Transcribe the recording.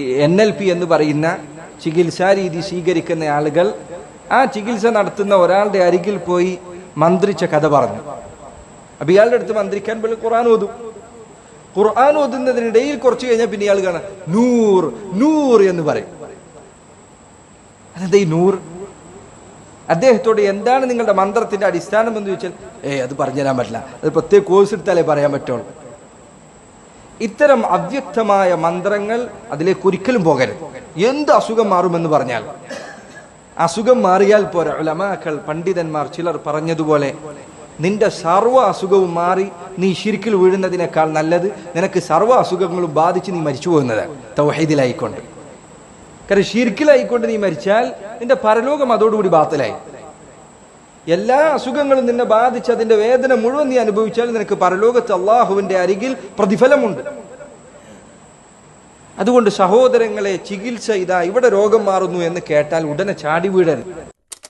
N L P എന്ന് പറയുന്ന ചികിത്സാ രീതി സ്വീകരിക്കുന്ന ആളുകൾ ആ ചികിത്സ നടത്തുന്ന ഒരാളുടെ അരികിൽ പോയി മന്ത്രിച്ച കഥ പറഞ്ഞു. അപ്പൊ ഇയാളുടെ അടുത്ത് മന്ത്രിക്കാൻ പോലും ഖുർആൻ ഓതും. ഖുർആൻ ഓതുന്നതിനിടയിൽ കുറച്ച് കഴിഞ്ഞാൽ പിന്നെ ഇയാൾ കാണാം നൂർ നൂർ എന്ന് പറയും. അതെന്താ ഈ നൂർ? അദ്ദേഹത്തോട് എന്താണ് നിങ്ങളുടെ മന്ത്രത്തിന്റെ അടിസ്ഥാനം എന്ന് ചോദിച്ചാൽ ഏ അത് പറഞ്ഞു തരാൻ പറ്റില്ല. അത് പ്രത്യേക കോഴ്സ് എടുത്താലേ പറയാൻ പറ്റുള്ളൂ. ഇത്തരം അവ്യക്തമായ മന്ത്രങ്ങൾ അതിലേക്ക് ഒരിക്കലും പോകരുത്. എന്ത് അസുഖം മാറുമെന്ന് പറഞ്ഞാൽ? അസുഖം മാറിയാൽ പോരാ. ഉലമാക്കൾ പണ്ഡിതന്മാർ ചിലർ പറഞ്ഞതുപോലെ നിന്റെ സർവ അസുഖവും മാറി നീ ശിരിക്കിൽ വീഴുന്നതിനേക്കാൾ നല്ലത് നിനക്ക് സർവ അസുഖങ്ങളും ബാധിച്ച് നീ മരിച്ചു പോകുന്നത്. തൗഹീദിലായിക്കൊണ്ട്. കാരണം ഷിർക്കിലായിക്കൊണ്ട് നീ മരിച്ചാൽ നിന്റെ പരലോകം അതോടുകൂടി ബാത്തലായി. എല്ലാ അസുഖങ്ങളും നിന്നെ ബാധിച്ച് അതിന്റെ വേദന മുഴുവൻ നീ അനുഭവിച്ചാൽ നിനക്ക് പരലോകത്ത് അള്ളാഹുവിന്റെ അരികിൽ പ്രതിഫലമുണ്ട്. അതുകൊണ്ട് സഹോദരങ്ങളെ ചികിത്സ ഇതാ ഇവിടെ രോഗം മാറുന്നു എന്ന് കേട്ടാൽ ഉടനെ ചാടി വീഴരുത്.